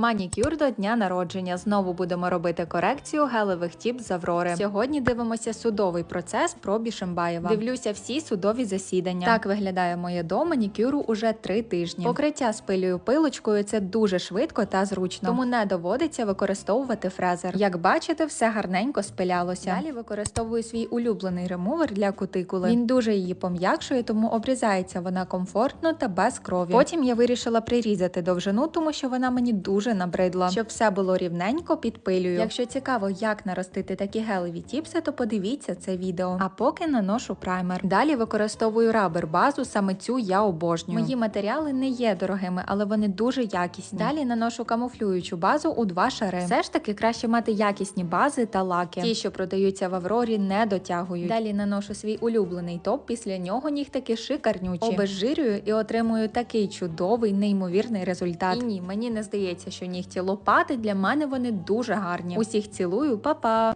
Манікюр до дня народження. Знову будемо робити корекцію гелевих тіп з Аврори. Сьогодні дивимося судовий процес про Бішембаєва. Дивлюся всі судові засідання. Так виглядає моє до манікюру уже три тижні. Покриття з пилею пилочкою це дуже швидко та зручно, тому не доводиться використовувати фрезер. Як бачите, все гарненько спилялося. Далі використовую свій улюблений ремувер для кутикули. Він дуже її пом'якшує, тому обрізається вона комфортно та без крові. Потім я вирішила прирізати довжину, тому що вона мені дуже набридла. Щоб все було рівненько, підпилюю. Якщо цікаво, як наростити такі гелеві тіпси, то подивіться це відео. А поки наношу праймер. Далі використовую рабер базу, саме цю я обожнюю. Мої матеріали не є дорогими, але вони дуже якісні. Далі наношу камуфлюючу базу у два шари. Все ж таки краще мати якісні бази та лаки. Ті, що продаються в Аврорі, не дотягують. Далі наношу свій улюблений топ. Після нього нігтики шикарнючі. Обезжирюю і отримую такий чудовий, неймовірний результат. І ні, мені не здається, нігті лопати для мене вони дуже гарні. Усіх цілую, па-па!